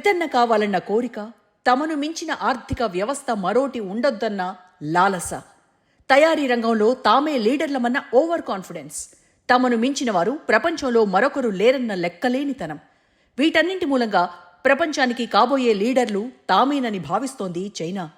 పెద్దన్న కావాలన్న కోరిక తమను మించిన ఆర్థిక వ్యవస్థ మరోటి ఉండొద్దన్న లాలస. తయారీ రంగంలో తామే లీడర్లమన్న ఓవర్ కాన్ఫిడెన్స్ తమను మించిన వారు ప్రపంచంలో మరొకరు లేరన్న లెక్కలేనితనం. వీటన్నింటి మూలంగా ప్రపంచానికి కాబోయే లీడర్లు తామేనని భావిస్తోంది చైనా.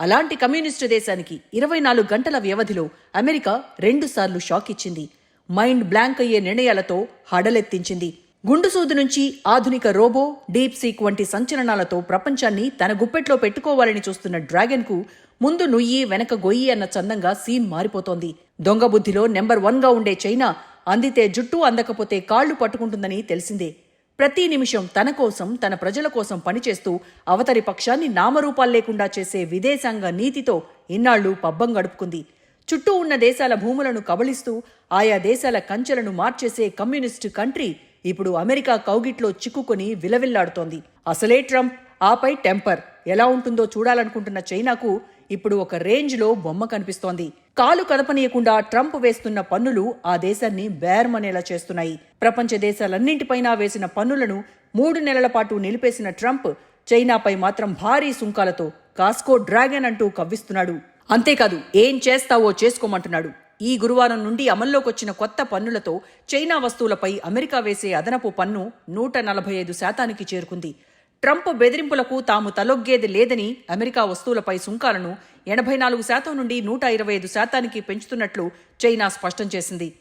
అలాంటి కమ్యూనిస్టు దేశానికి ఇరవై నాలుగు గంటల వ్యవధిలో అమెరికా రెండుసార్లు షాక్ ఇచ్చింది. మైండ్ బ్లాంక్ అయ్యే నిర్ణయాలతో హడలెత్తించింది. గుండుసూది నుంచి ఆధునిక రోబో డీప్ సీక్ వంటి సంచలనాలతో ప్రపంచాన్ని తన గుప్పెట్లో పెట్టుకోవాలని చూస్తున్న డ్రాగన్కు ముందు నుయ్యి వెనక గొయ్యి అన్న చందంగా సీన్ మారిపోతోంది. దొంగ బుద్ధిలో నెంబర్ వన్గా ఉండే చైనా అందితే జుట్టు అందకపోతే కాళ్ళు పట్టుకుంటుందని తెలిసిందే. ప్రతి నిమిషం తన కోసం తన ప్రజల కోసం పనిచేస్తూ అవతరి పక్షాన్ని నామరూపాలు లేకుండా చేసే విదేశాంగ నీతితో ఇన్నాళ్ళు పబ్బం గడుపుకుంది. చుట్టూ ఉన్న దేశాల భూములను కబళిస్తూ ఆయా దేశాల కంచెలను మార్చేసే కమ్యూనిస్టు కంట్రీ ఇప్పుడు అమెరికా కౌగిట్లో చిక్కుకొని విలవిల్లాడుతోంది. అసలే ట్రంప్? ఆపై టెంపర్. ఎలా ఉంటుందో చూడాలనుకుంటున్న చైనాకు ఇప్పుడు ఒక రేంజ్లో బొమ్మ కనిపిస్తోంది. కాలు కదపనీయకుండా ట్రంప్ వేస్తున్న పన్నులు ఆ దేశాన్ని బేర్మనేలా చేస్తున్నాయి. ప్రపంచ దేశాలన్నింటిపైనా వేసిన పన్నులను మూడు నెలల పాటు నిలిపేసిన ట్రంప్ చైనాపై మాత్రం భారీ సుంకాలతో కాస్కో డ్రాగన్ అంటూ కవ్విస్తున్నాడు. అంతేకాదు ఏం చేస్తావో చేసుకోమంటున్నాడు. ఈ గురువారం నుండి అమల్లోకొచ్చిన కొత్త పన్నులతో చైనా వస్తువులపై అమెరికా వేసే అదనపు పన్ను నూట నలభై ఐదు శాతానికి చేరుకుంది. ట్రంప్ బెదిరింపులకు తాము తలొగ్గేది లేదని అమెరికా వస్తువులపై సుంకాలను ఎనభై నాలుగు శాతం నుండి నూట ఇరవై ఐదు శాతానికి పెంచుతున్నట్లు చైనా స్పష్టం చేసింది.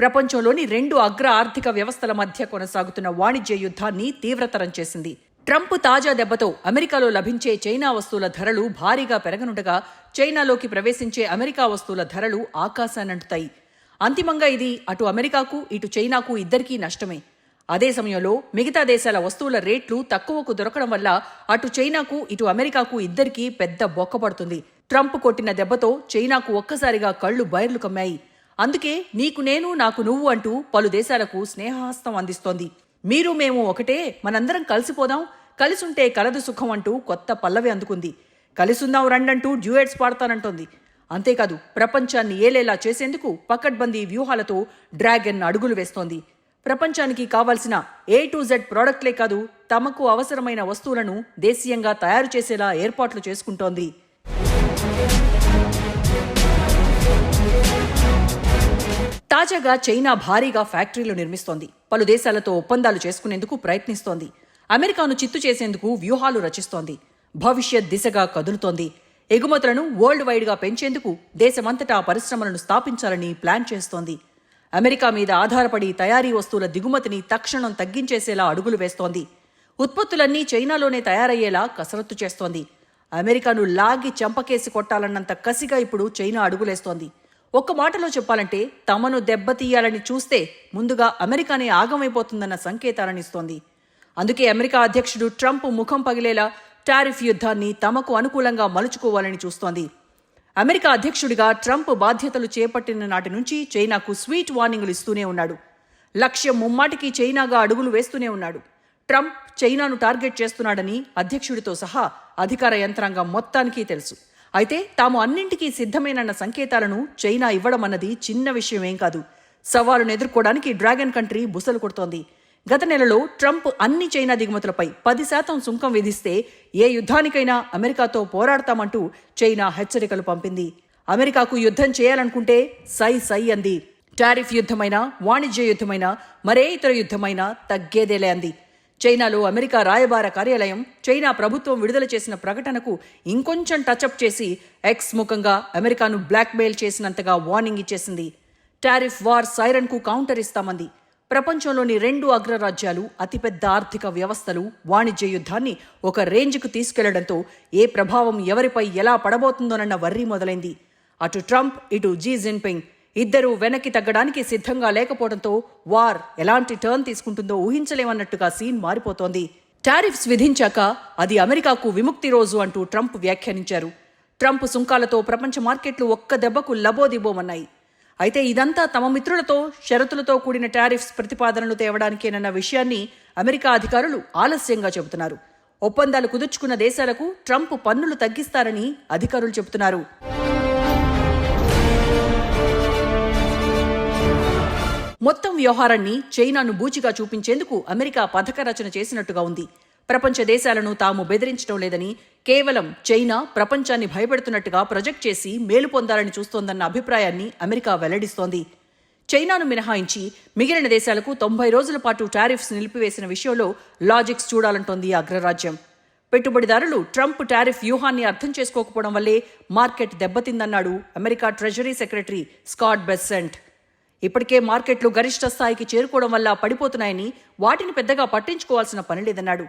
ప్రపంచంలోని రెండు అగ్ర ఆర్థిక వ్యవస్థల మధ్య కొనసాగుతున్న వాణిజ్య యుద్ధాన్ని తీవ్రతరం చేసింది. ట్రంప్ తాజా దెబ్బతో అమెరికాలో లభించే చైనా వస్తువుల ధరలు భారీగా పెరగనుండగా చైనాలోకి ప్రవేశించే అమెరికా వస్తువుల ధరలు ఆకాశానంటుతాయి అంతిమంగా ఇది అటు అమెరికాకు ఇటు చైనాకు ఇద్దరికీ నష్టమే. అదే సమయంలో మిగతా దేశాల వస్తువుల రేట్లు తక్కువకు దొరకడం వల్ల అటు చైనాకు ఇటు అమెరికాకు ఇద్దరికీ పెద్ద బొక్కపడుతుంది ట్రంప్ కొట్టిన దెబ్బతో చైనాకు ఒక్కసారిగా కళ్ళు బయర్లు కమ్మాయి. అందుకే నీకు నేను నాకు నువ్వు అంటూ పలు దేశాలకు స్నేహహస్తం అందిస్తోంది. మీరు మేము ఒకటే మనందరం కలిసిపోదాం కలిసుంటే కలదు సుఖం అంటూ కొత్త పల్లవి అందుకుంది. కలిసుందాం రండంటూ డ్యూయట్స్ పాడతానంటోంది. అంతేకాదు ప్రపంచాన్ని ఏలేలా చేసేందుకు పకడ్బందీ వ్యూహాలతో డ్రాగన్ అడుగులు వేస్తోంది. ప్రపంచానికి కావాల్సిన ఏ టు జెడ్ ప్రోడక్ట్లే కాదు తమకు అవసరమైన వస్తువులను దేశీయంగా తయారు చేసేలా ఏర్పాట్లు చేసుకుంటోంది. తాజాగా చైనా భారీగా ఫ్యాక్టరీలు నిర్మిస్తోంది. పలు దేశాలతో ఒప్పందాలు చేసుకునేందుకు ప్రయత్నిస్తోంది. అమెరికాను చిత్తు చేసేందుకు వ్యూహాలు రచిస్తోంది. భవిష్యత్ దిశగా కదులుతోంది. ఎగుమతులను వరల్డ్ వైడ్గా పెంచేందుకు దేశమంతటా పరిశ్రమలను స్థాపించాలని ప్లాన్ చేస్తోంది. అమెరికా మీద ఆధారపడి తయారీ వస్తువుల దిగుమతిని తక్షణం తగ్గించేసేలా అడుగులు వేస్తోంది. ఉత్పత్తులన్నీ చైనాలోనే తయారయ్యేలా కసరత్తు చేస్తోంది. అమెరికాను లాగి చంపకేసి కొట్టాలన్నంత కసిగా ఇప్పుడు చైనా అడుగులేస్తోంది. ఒక్క మాటలో చెప్పాలంటే తమను దెబ్బతీయాలని చూస్తే ముందుగా అమెరికానే ఆగమైపోతుందన్న సంకేతాలనిస్తోంది. అందుకే అమెరికా అధ్యక్షుడు ట్రంప్ ముఖం పగిలేలా టారిఫ్ యుద్ధాన్ని తమకు అనుకూలంగా మలుచుకోవాలని చూస్తోంది. అమెరికా అధ్యక్షుడిగా ట్రంప్ బాధ్యతలు చేపట్టిన నాటి నుంచి చైనాకు స్వీట్ వార్నింగులు ఇస్తూనే ఉన్నాడు. లక్ష్యం ముమ్మాటికి చైనాగా అడుగులు వేస్తూనే ఉన్నాడు. ట్రంప్ చైనాను టార్గెట్ చేస్తున్నాడని అధ్యక్షుడితో సహా అధికార యంత్రాంగం మొత్తానికి తెలుసు. అయితే తాము అన్నింటికీ సిద్ధమేనన్న సంకేతాలను చైనా ఇవ్వడం అన్నది చిన్న విషయమేం కాదు. సవాలును ఎదుర్కోవడానికి డ్రాగన్ కంట్రీ బుసలు కొడుతోంది. గత నెలలో ట్రంప్ అన్ని చైనా దిగుమతులపై పది శాతం సుంకం విధిస్తే ఏ యుద్ధానికైనా అమెరికాతో పోరాడతామంటూ చైనా హెచ్చరికలు పంపింది. అమెరికాకు యుద్ధం చేయాలనుకుంటే సై సై అంది. టారిఫ్ యుద్ధమైనా వాణిజ్య యుద్ధమైనా మరే ఇతర యుద్ధమైనా తగ్గేదేలే అంది. చైనాలో అమెరికా రాయబార కార్యాలయం చైనా ప్రభుత్వం విడుదల చేసిన ప్రకటనకు ఇంకొంచెం టచ్అప్ చేసి ఎక్స్ ముఖంగా అమెరికాను బ్లాక్మెయిల్ చేసినంతగా వార్నింగ్ ఇచ్చేసింది. టారిఫ్ వార్ సైరన్కు కౌంటర్ ఇస్తామంది. ప్రపంచంలోని రెండు అగ్రరాజ్యాలు అతిపెద్ద ఆర్థిక వ్యవస్థలు వాణిజ్య యుద్ధాన్ని ఒక రేంజ్కు తీసుకెళ్ళడంతో ఏ ప్రభావం ఎవరిపై ఎలా పడబోతుందోనన్న వర్రీ మొదలైంది. అటు ట్రంప్ ఇటు జీ జిన్పింగ్. ఇద్దరూ వెనక్కి తగ్గడానికి సిద్ధంగా లేకపోవడంతో వార్ ఎలాంటి టర్న్ తీసుకుంటుందో ఊహించలేమన్నట్టుగా సీన్ మారిపోతోంది. టారిఫ్స్ విధించాక అది అమెరికాకు విముక్తి రోజు అంటూ ట్రంప్ వ్యాఖ్యానించారు. ట్రంప్ సుంకాలతో ప్రపంచ మార్కెట్లు ఒక్క దెబ్బకు లబోదిబోమన్నాయి. అయితే ఇదంతా తమ మిత్రులతో షరతులతో కూడిన టారిఫ్స్ ప్రతిపాదనలు తేవడానికేనన్న విషయాన్ని అమెరికా అధికారులు ఆలస్యంగా చెబుతున్నారు. ఒప్పందాలు కుదుర్చుకున్న దేశాలకు ట్రంప్ పన్నులు తగ్గిస్తారని అధికారులు చెబుతున్నారు. మొత్తం వ్యవహారాన్ని చైనాను బూచిగా చూపించేందుకు అమెరికా పథక రచన చేసినట్టుగా ఉంది. ప్రపంచ దేశాలను తాము బెదిరించడం లేదని కేవలం చైనా ప్రపంచాన్ని భయపెడుతున్నట్టుగా ప్రొజెక్ట్ చేసి మేలు పొందాలని చూస్తోందన్న అభిప్రాయాన్ని అమెరికా వెల్లడిస్తోంది. చైనాను మినహాయించి మిగిలిన దేశాలకు తొంభై రోజుల పాటు టారిఫ్స్ నిలిపివేసిన విషయంలో లాజిక్స్ చూడాలంటోంది అగ్రరాజ్యం. పెట్టుబడిదారులు ట్రంప్ టారిఫ్ వ్యూహాన్ని అర్థం చేసుకోకపోవడం వల్లే market దెబ్బతిందన్నాడు America treasury secretary Scott Bessent. ఇప్పటికే మార్కెట్లు గరిష్ట స్థాయికి చేరుకోవడం వల్ల పడిపోతున్నాయని వాటిని పెద్దగా పట్టించుకోవాల్సిన పని లేదన్నాడు.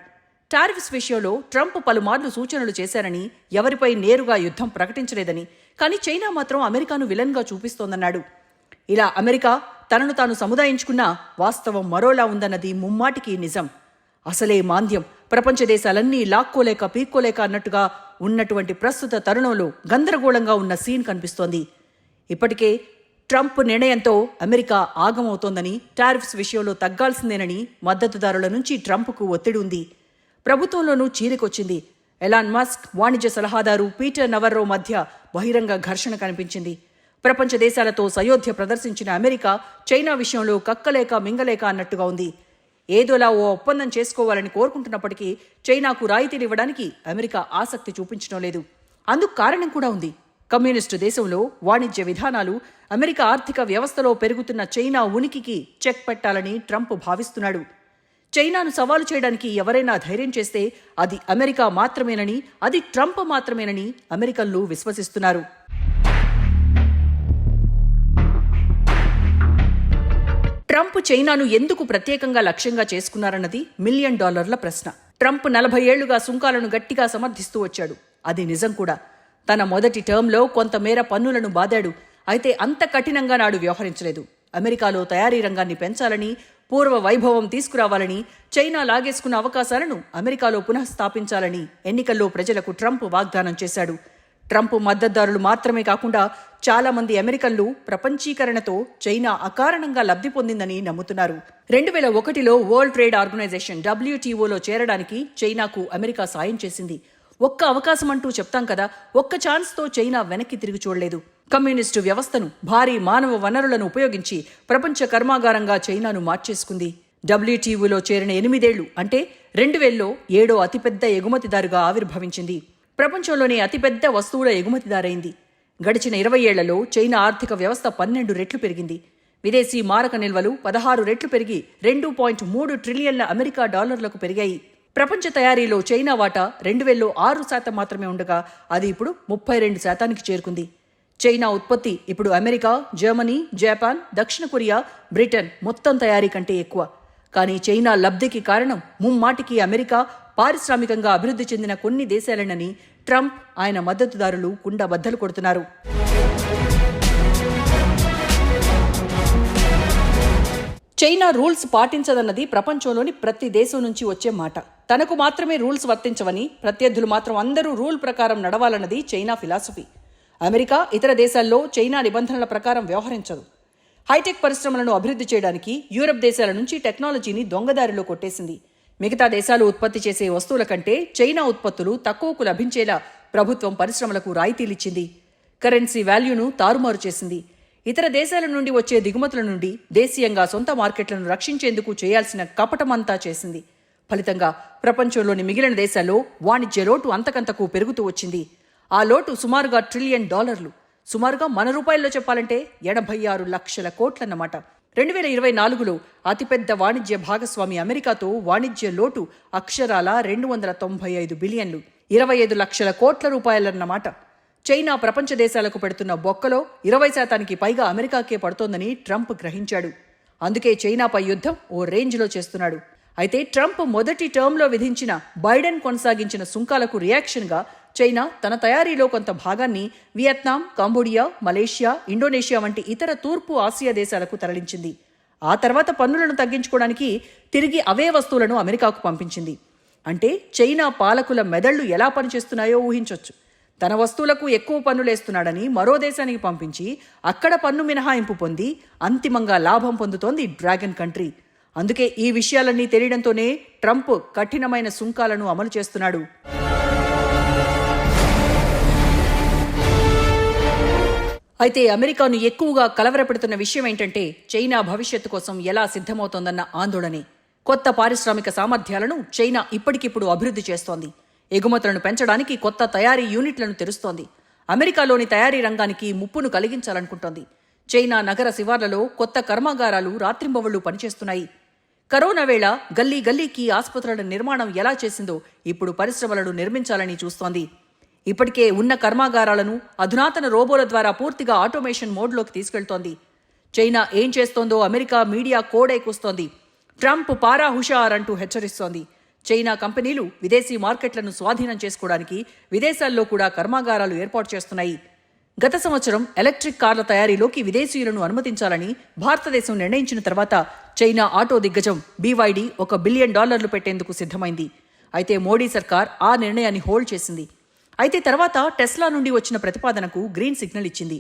టారిఫ్స్ విషయంలో ట్రంప్ పలుమార్లు సూచనలు చేశారని ఎవరిపై నేరుగా యుద్ధం ప్రకటించలేదని. కానీ చైనా మాత్రం అమెరికాను విలన్గా చూపిస్తోందన్నాడు. ఇలా అమెరికా తనను తాను సముదాయించుకున్న వాస్తవం మరోలా ఉందన్నది ముమ్మాటికి నిజం. అసలే మాంద్యం. ప్రపంచ దేశాలన్నీ లాక్కోలేక పీక్కోలేక అన్నట్టుగా ఉన్నటువంటి ప్రస్తుత తరుణంలో గందరగోళంగా ఉన్న సీన్ కనిపిస్తోంది. ఇప్పటికే ట్రంప్ నిర్ణయంతో అమెరికా ఆగమవుతోందని టారిఫ్స్ విషయంలో తగ్గాల్సిందేనని మద్దతుదారుల నుంచి ట్రంప్కు ఒత్తిడి ఉంది. ప్రభుత్వంలోనూ చీలికొచ్చింది. ఎలాన్ మస్క్ వాణిజ్య సలహాదారు పీటర్ నవర్రో మధ్య బహిరంగ ఘర్షణ కనిపించింది. ప్రపంచ దేశాలతో సయోధ్య ప్రదర్శించిన అమెరికా చైనా విషయంలో కక్కలేక మింగలేక అన్నట్టుగా ఉంది. ఏదోలా ఓ ఒప్పందం చేసుకోవాలని కోరుకుంటున్నప్పటికీ చైనాకు రాయితీలు ఇవ్వడానికి అమెరికా ఆసక్తి చూపించడం లేదు. అందుకు కారణం కూడా ఉంది. కమ్యూనిస్టు దేశంలో వాణిజ్య విధానాలు అమెరికా ఆర్థిక వ్యవస్థలో పెరుగుతున్న చైనా ఉనికికి చెక్ పెట్టాలని ట్రంప్ భావిస్తున్నాడు. చైనాను సవాలు చేయడానికి ఎవరైనా ధైర్యం చేస్తే అది అమెరికా మాత్రమేనని అది ట్రంప్ మాత్రమేనని అమెరికన్లు విశ్వసిస్తున్నారు. ట్రంప్ చైనాను ఎందుకు ప్రత్యేకంగా లక్ష్యంగా చేసుకున్నారన్నది మిలియన్ డాలర్ల ప్రశ్న. ట్రంప్ నలభై ఏళ్ళుగా సుంకాలను గట్టిగా సమర్థిస్తూ వచ్చాడు. అది నిజం కూడా. తన మొదటి టర్మ్లో కొంతమేర పన్నులను బాదాడు. అయితే అంత కఠినంగా నాడు వ్యవహరించలేదు. అమెరికాలో తయారీ రంగాన్ని పెంచాలని పూర్వ వైభవం తీసుకురావాలని చైనా లాగేసుకున్న అవకాశాలను అమెరికాలో పునఃస్థాపించాలని ఎన్నికల్లో ప్రజలకు ట్రంప్ వాగ్దానం చేశాడు. ట్రంప్ మద్దతుదారులు మాత్రమే కాకుండా చాలా మంది అమెరికన్లు ప్రపంచీకరణతో చైనా అకారణంగా లబ్ధి పొందిందని నమ్ముతున్నారు. రెండు వేల ఒకటిలో వరల్డ్ ట్రేడ్ ఆర్గనైజేషన్ డబ్ల్యూటీఓలో చేరడానికి చైనాకు అమెరికా సాయం చేసింది. ఒక్క అవకాశం అంటూ చెప్తాం కదా ఒక్క ఛాన్స్తో చైనా వెనక్కి తిరిగి చూడలేదు. కమ్యూనిస్టు వ్యవస్థను భారీ మానవ వనరులను ఉపయోగించి ప్రపంచ కర్మాగారంగా చైనాను మార్చేసుకుంది. డబ్ల్యూటీఓలో చేరిన ఎనిమిదేళ్ళు అంటే రెండు వేల్లో ఏడో అతిపెద్ద ఎగుమతిదారుగా ఆవిర్భవించింది. ప్రపంచంలోనే అతిపెద్ద వస్తువుల ఎగుమతిదారైంది. గడిచిన ఇరవై ఏళ్ళలో చైనా ఆర్థిక వ్యవస్థ పన్నెండు రెట్లు పెరిగింది. విదేశీ మారక నిల్వలు పదహారు రెట్లు పెరిగి రెండు పాయింట్ మూడు ట్రిలియన్ల అమెరికా డాలర్లకు పెరిగాయి. ప్రపంచ తయారీలో చైనా వాటా రెండు వేల్లో ఆరు శాతం మాత్రమే ఉండగా అది ఇప్పుడు ముప్పై రెండు శాతానికి చేరుకుంది. చైనా ఉత్పత్తి ఇప్పుడు అమెరికా జర్మనీ జపాన్ దక్షిణ కొరియా బ్రిటన్ మొత్తం తయారీ కంటే ఎక్కువ. కానీ చైనా లబ్ధికి కారణం ముమ్మాటికి అమెరికా పారిశ్రామికంగా అభివృద్ధి చెందిన కొన్ని దేశాలేనని ట్రంప్ ఆయన మద్దతుదారులు కుండ బద్దలు కొడుతున్నారు. చైనా రూల్స్ పాటించదన్నది ప్రపంచంలోని ప్రతి దేశం నుంచి వచ్చే మాట. తనకు మాత్రమే రూల్స్ వర్తించవని ప్రత్యర్థులు మాత్రం అందరూ రూల్ ప్రకారం నడవాలన్నది చైనా ఫిలాసఫీ. అమెరికా ఇతర దేశాల్లో చైనా నిబంధనల ప్రకారం వ్యవహరించదు. హైటెక్ పరిశ్రమలను అభివృద్ధి చేయడానికి యూరప్ దేశాల నుంచి టెక్నాలజీని దొంగదారిలో కొట్టేసింది. మిగతా దేశాలు ఉత్పత్తి చేసే వస్తువుల కంటే చైనా ఉత్పత్తులు తక్కువకు లభించేలా ప్రభుత్వం పరిశ్రమలకు రాయితీలిచ్చింది. కరెన్సీ వాల్యూను తారుమారు చేసింది. ఇతర దేశాల నుండి వచ్చే దిగుమతుల నుండి దేశీయంగా సొంత మార్కెట్లను రక్షించేందుకు చేయాల్సిన కపటమంతా చేసింది. ఫలితంగా ప్రపంచంలోని మిగిలిన దేశాల్లో వాణిజ్య లోటు అంతకంతకు పెరుగుతూ వచ్చింది. ఆ లోటు సుమారుగా ట్రిలియన్ డాలర్లు. సుమారుగా మన రూపాయల్లో చెప్పాలంటే ఎనభై ఆరు లక్షల కోట్లన్నమాట. రెండు వేల ఇరవై నాలుగులో అతిపెద్ద వాణిజ్య భాగస్వామి అమెరికాతో వాణిజ్య లోటు అక్షరాల రెండు వందల తొంభై ఐదు బిలియన్లు ఇరవై ఐదు లక్షల కోట్ల రూపాయలన్నమాట. చైనా ప్రపంచ దేశాలకు పెడుతున్న బొక్కలో ఇరవై శాతానికి పైగా అమెరికాకే పడుతోందని ట్రంప్ గ్రహించాడు. అందుకే చైనాపై యుద్ధం ఓ రేంజ్లో చేస్తున్నాడు. అయితే ట్రంప్ మొదటి టర్మ్లో విధించిన బైడెన్ కొనసాగించిన సుంకాలకు రియాక్షన్గా చైనా తన తయారీలో కొంత భాగాన్ని వియత్నాం కాంబోడియా మలేషియా ఇండోనేషియా వంటి ఇతర తూర్పు ఆసియా దేశాలకు తరలించింది. ఆ తర్వాత పన్నులను తగ్గించుకోవడానికి తిరిగి అవే వస్తువులను అమెరికాకు పంపించింది. అంటే చైనా పాలకుల మెదళ్ళు ఎలా పనిచేస్తున్నాయో ఊహించొచ్చు. తన వస్తువులకు ఎక్కువ పన్నులేస్తున్నాడని మరో దేశానికి పంపించి అక్కడ పన్ను మినహాయింపు పొంది అంతిమంగా లాభం పొందుతోంది డ్రాగన్ కంట్రీ. అందుకే ఈ విషయాలన్నీ తెలియడంతోనే ట్రంప్ కఠినమైన సుంకాలను అమలు చేస్తున్నాడు. అయితే అమెరికాను ఎక్కువగా కలవరపెడుతున్న విషయం ఏంటంటే చైనా భవిష్యత్తు కోసం ఎలా సిద్ధమవుతోందన్న ఆందోళనే. కొత్త పారిశ్రామిక సామర్థ్యాలను చైనా ఇప్పటికిప్పుడు అభివృద్ధి చేస్తోంది. ఎగుమతులను పెంచడానికి కొత్త తయారీ యూనిట్లను తెరుస్తోంది. అమెరికాలోని తయారీ రంగానికి ముప్పును కలిగించాలనుకుంటోంది. చైనా నగర శివార్లలో కొత్త కర్మాగారాలు రాత్రింబవళ్ళు పనిచేస్తున్నాయి. కరోనా వేళ గల్లీ గల్లీకి ఆసుపత్రుల నిర్మాణం ఎలా చేసిందో ఇప్పుడు పరిశ్రమలను నిర్మించాలని చూస్తోంది. ఇప్పటికే ఉన్న కర్మాగారాలను అధునాతన రోబోల ద్వారా పూర్తిగా ఆటోమేషన్ మోడ్లోకి తీసుకెళ్తోంది. చైనా ఏం చేస్తోందో అమెరికా మీడియా కోడైకూస్తోంది ట్రంప్ పారా హుషార్ అంటూ హెచ్చరిస్తోంది. చైనా కంపెనీలు విదేశీ మార్కెట్లను స్వాధీనం చేసుకోవడానికి విదేశాల్లో కూడా కర్మాగారాలు ఏర్పాటు చేస్తున్నాయి. గత సంవత్సరం ఎలక్ట్రిక్ కార్ల తయారీలోకి విదేశీయులను అనుమతించాలని భారతదేశం నిర్ణయించిన తర్వాత చైనా ఆటో దిగ్గజం బీవైడీ ఒక బిలియన్ డాలర్లు పెట్టేందుకు సిద్ధమైంది. అయితే మోడీ సర్కార్ ఆ నిర్ణయాన్ని హోల్డ్ చేసింది. అయితే తర్వాత టెస్లా నుండి వచ్చిన ప్రతిపాదనకు గ్రీన్ సిగ్నల్ ఇచ్చింది.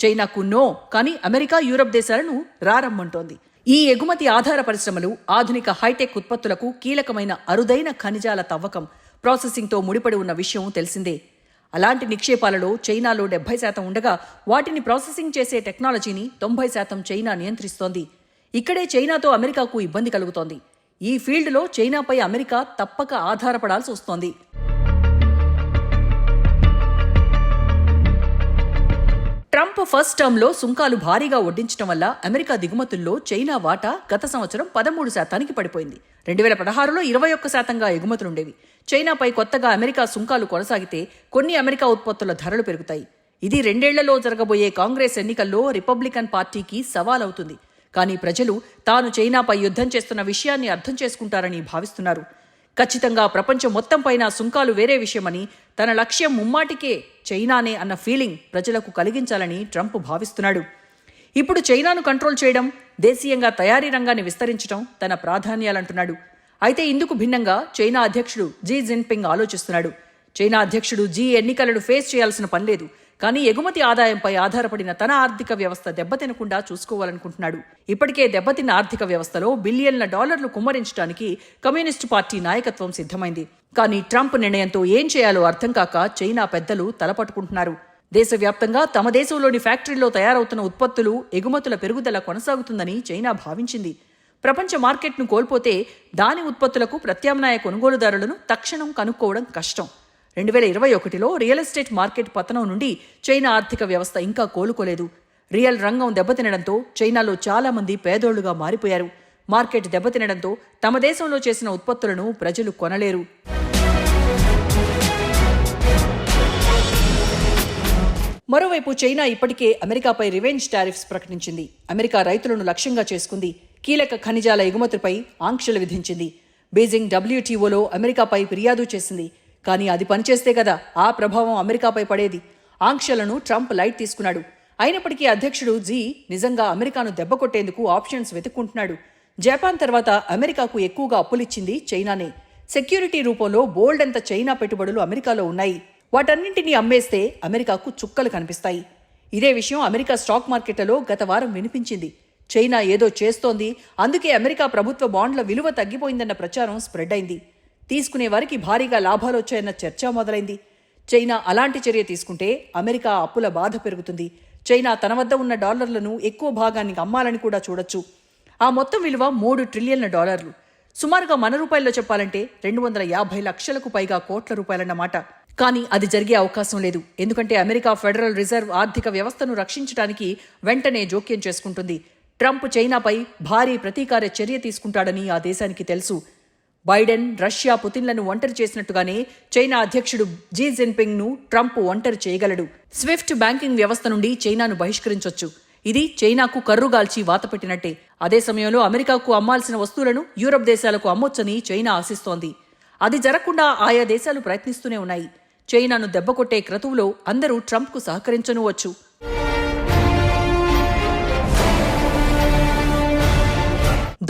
చైనాకు నో కానీ అమెరికా యూరప్ దేశాలను రారమ్మంటోంది. ఈ ఎగుమతి ఆధార పరిశ్రమలు ఆధునిక హైటెక్ ఉత్పత్తులకు కీలకమైన అరుదైన ఖనిజాల తవ్వకం ప్రాసెసింగ్తో ముడిపడి ఉన్న విషయం తెలిసిందే. అలాంటి నిక్షేపాలలో చైనాలో డెబ్బై శాతం ఉండగా వాటిని ప్రాసెసింగ్ చేసే టెక్నాలజీని తొంభై శాతం చైనా నియంత్రిస్తోంది. ఇక్కడే చైనాతో అమెరికాకు ఇబ్బంది కలుగుతోంది. ఈ ఫీల్డ్లో చైనాపై అమెరికా తప్పక ఆధారపడాల్సి వస్తోంది. ట్రంప్ ఫస్ట్ టర్మ్లో సుంకాలు భారీగా వడ్డించడం వల్ల అమెరికా దిగుమతుల్లో చైనా వాటా గత సంవత్సరం పదమూడు శాతానికి పడిపోయింది. రెండు వేల పదహారులో ఇరవై ఒక్క శాతంగా ఎగుమతులుండేవి చైనాపై కొత్తగా అమెరికా సుంకాలు కొనసాగితే కొన్ని అమెరికా ఉత్పత్తుల ధరలు పెరుగుతాయి. ఇది రెండేళ్ళలో జరగబోయే కాంగ్రెస్ ఎన్నికల్లో రిపబ్లికన్ పార్టీకి సవాల్ అవుతుంది కానీ ప్రజలు తాను చైనాపై యుద్ధం చేస్తున్న విషయాన్ని అర్థం చేసుకుంటారని భావిస్తున్నారు. ఖచ్చితంగా ప్రపంచం మొత్తం పైన సుంకాలు వేరే విషయమని తన లక్ష్యం ముమ్మాటికే చైనానే అన్న ఫీలింగ్ ప్రజలకు కలిగించాలని ట్రంప్ భావిస్తున్నాడు. ఇప్పుడు చైనాను కంట్రోల్ చేయడం దేశీయంగా తయారీ రంగాన్ని విస్తరించడం తన ప్రాధాన్యాలంటున్నాడు. అయితే ఇందుకు భిన్నంగా చైనా అధ్యక్షుడు జీ జిన్పింగ్ ఆలోచిస్తున్నాడు. చైనా అధ్యక్షుడు జీ ఎన్నికలను ఫేస్ చేయాల్సిన పనిలేదు కానీ ఎగుమతి ఆదాయంపై ఆధారపడిన తన ఆర్థిక వ్యవస్థ దెబ్బతినకుండా చూసుకోవాలనుకుంటున్నాడు. ఇప్పటికే దెబ్బతిన్న ఆర్థిక వ్యవస్థలో బిలియన్ల డాలర్లు కుమ్మరించడానికి కమ్యూనిస్టు పార్టీ నాయకత్వం సిద్ధమైంది. కానీ ట్రంప్ నిర్ణయంతో ఏం చేయాలో అర్థం కాక చైనా పెద్దలు తలపట్టుకుంటున్నారు. దేశవ్యాప్తంగా తమ దేశంలోని ఫ్యాక్టరీలో తయారవుతున్న ఉత్పత్తులు ఎగుమతుల పెరుగుదల కొనసాగుతుందని చైనా భావించింది. ప్రపంచ మార్కెట్ను కోల్పోతే దాని ఉత్పత్తులకు ప్రత్యామ్నాయ కొనుగోలుదారులను తక్షణం కనుక్కోవడం కష్టం. రెండు వేల ఇరవై ఒకటిలో రియల్ ఎస్టేట్ మార్కెట్ పతనం నుండి చైనా ఆర్థిక వ్యవస్థ ఇంకా కోలుకోలేదు. రియల్ రంగం దెబ్బతినడంతో చైనాలో చాలా మంది పేదోళ్ళుగా మారిపోయారు. మార్కెట్ దెబ్బతినడంతో తమ దేశంలో చేసిన ఉత్పత్తులను ప్రజలు కొనలేరు. మరోవైపు చైనా ఇప్పటికే అమెరికాపై రివెంజ్ టారిఫ్స్ ప్రకటించింది. అమెరికా రైతులను లక్ష్యంగా చేసుకుంది. కీలక ఖనిజాల ఎగుమతులపై ఆంక్షలు విధించింది. బీజింగ్ డబ్ల్యూటీఓలో అమెరికాపై ఫిర్యాదు చేసింది. కానీ అది పనిచేస్తే కదా ఆ ప్రభావం అమెరికాపై పడేది. ఆంక్షలను ట్రంప్ లైట్ తీసుకున్నాడు. అయినప్పటికీ అధ్యక్షుడు జీ నిజంగా అమెరికాను దెబ్బకొట్టేందుకు ఆప్షన్స్ వెతుక్కుంటున్నాడు. జపాన్ తర్వాత అమెరికాకు ఎక్కువగా అప్పులిచ్చింది చైనానే. సెక్యూరిటీ రూపంలో బోల్డ్ అంత చైనా పెట్టుబడులు అమెరికాలో ఉన్నాయి. వాటన్నింటినీ అమ్మేస్తే అమెరికాకు చుక్కలు కనిపిస్తాయి. ఇదే విషయం అమెరికా స్టాక్ మార్కెట్లలో గత వారం వినిపించింది. చైనా ఏదో చేస్తోంది. అందుకే అమెరికా ప్రభుత్వ బాండ్ల విలువ తగ్గిపోయిందన్న ప్రచారం స్ప్రెడ్ అయింది. తీసుకునే వారికి భారీగా లాభాలు వచ్చాయన్న చర్చ మొదలైంది. చైనా అలాంటి చర్య తీసుకుంటే అమెరికా అప్పుల బాధ పెరుగుతుంది. చైనా తన వద్ద ఉన్న డాలర్లను ఎక్కువ భాగాన్ని అమ్మాలని కూడా చూడొచ్చు. ఆ మొత్తం విలువ మూడు ట్రిలియన్ల డాలర్లు. సుమారుగా మన రూపాయల్లో చెప్పాలంటే రెండు వందల యాభై లక్షలకు పైగా కోట్ల రూపాయలన్నమాట. కానీ అది జరిగే అవకాశం లేదు. ఎందుకంటే అమెరికా ఫెడరల్ రిజర్వ్ ఆర్థిక వ్యవస్థను రక్షించడానికి వెంటనే జోక్యం చేసుకుంటుంది. ట్రంప్ చైనాపై భారీ ప్రతీకార చర్య తీసుకుంటాడని ఆ దేశానికి తెలుసు. బైడెన్ రష్యా పుతిన్లను ఒంటరి చేసినట్టుగానే చైనా అధ్యక్షుడు జీ జిన్పింగ్ను ట్రంప్ ఒంటరి చేయగలడు. స్విఫ్ట్ బ్యాంకింగ్ వ్యవస్థ నుండి చైనాను బహిష్కరించొచ్చు. ఇది చైనాకు కర్రుగాల్చి వాతపెట్టినట్టే అదే సమయంలో అమెరికాకు అమ్మాల్సిన వస్తువులను యూరప్ దేశాలకు అమ్మొచ్చని చైనా ఆశిస్తోంది. అది జరగకుండా ఆయా దేశాలు ప్రయత్నిస్తూనే ఉన్నాయి. చైనాను దెబ్బకొట్టే క్రతువులో అందరూ ట్రంప్కు సహకరించనువచ్చు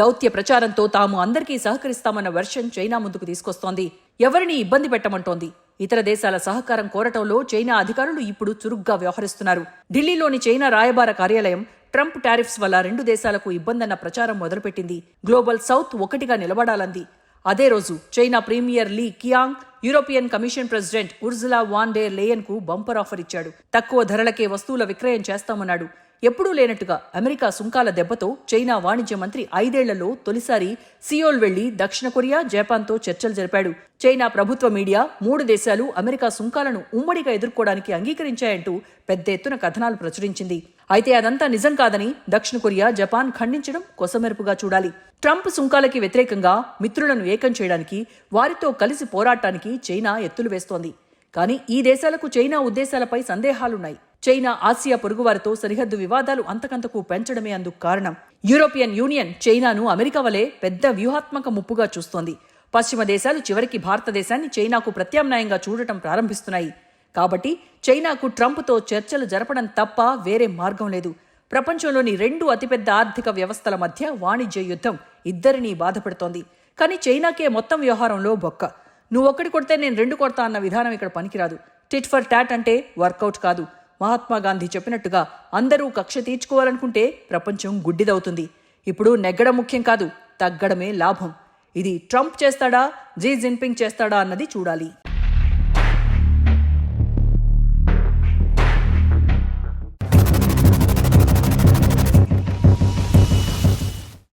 దౌత్య ప్రచారంతో తాము అందరికీ సహకరిస్తామన్న వెర్షన్ చైనా ముందుకు తీసుకొస్తోంది. ఎవరిని ఇబ్బంది పెట్టమంటోంది? ఇతర దేశాల సహకారం కోరటంలో చైనా అధికారులు ఇప్పుడు చురుగ్గా వ్యవహరిస్తున్నారు. ఢిల్లీలోని చైనా రాయబార కార్యాలయం ట్రంప్ టారిఫ్స్ వల్ల రెండు దేశాలకు ఇబ్బందన్న ప్రచారం మొదలుపెట్టింది. గ్లోబల్ సౌత్ ఒకటిగా నిలబడాలంది. అదే రోజు China premier Li Qiang European commission president Ursula von der లేయన్కు bumper offer ఇచ్చాడు. తక్కువ ధరలకే వస్తువుల విక్రయం చేస్తామన్నాడు. ఎప్పుడూ లేనట్టుగా అమెరికా సుంకాల దెబ్బతో చైనా వాణిజ్య మంత్రి ఐదేళ్ళలో తొలిసారి సియోల్ వెళ్ళి దక్షిణ కొరియా జపాన్తో చర్చలు జరిపాడు. చైనా ప్రభుత్వ మీడియా మూడు దేశాలు అమెరికా సుంకాలను ఉమ్మడిగా ఎదుర్కోవడానికి అంగీకరించాయంటూ పెద్ద ఎత్తున కథనాలు ప్రచురించింది. అయితే అదంతా నిజం కాదని దక్షిణ కొరియా జపాన్ ఖండించడం కొసమెరుపుగా చూడాలి. ట్రంప్ సుంకాలకి వ్యతిరేకంగా మిత్రులను ఏకం చేయడానికి వారితో కలిసి పోరాటానికి చైనా ఎత్తులు వేస్తోంది. కానీ ఈ దేశాలకు చైనా ఉద్దేశాలపై సందేహాలున్నాయి. చైనా ఆసియా పొరుగువారితో సరిహద్దు వివాదాలు అంతకంతకు పెంచడమే అందుకు కారణం. యూరోపియన్ యూనియన్ చైనాను అమెరికా వలె పెద్ద వ్యూహాత్మక ముప్పుగా చూస్తోంది. పశ్చిమ దేశాలు చివరికి భారతదేశాన్ని చైనాకు ప్రత్యామ్నాయంగా చూడటం ప్రారంభిస్తున్నాయి. కాబట్టి చైనాకు ట్రంప్తో చర్చలు జరపడం తప్ప వేరే మార్గం లేదు. ప్రపంచంలోని రెండు అతిపెద్ద ఆర్థిక వ్యవస్థల మధ్య వాణిజ్య యుద్ధం ఇద్దరినీ బాధపెడుతోంది. కానీ చైనాకే మొత్తం వ్యవహారంలో బొక్క. నువ్వు కొడితే నేను రెండు కొడతా అన్న విధానం ఇక్కడ పనికిరాదు. టిట్ ఫర్ టాట్ అంటే వర్కౌట్ కాదు. మహాత్మా గాంధీ చెప్పినట్టుగా అందరూ కక్ష తీర్చుకోవాలనుకుంటే ప్రపంచం గుడ్డిదవుతుంది. ఇప్పుడు నెగ్గడం ముఖ్యం కాదు తగ్గడమే లాభం. ఇది ట్రంప్ చేస్తాడా జీ జిన్పింగ్ చేస్తాడా అన్నది చూడాలి.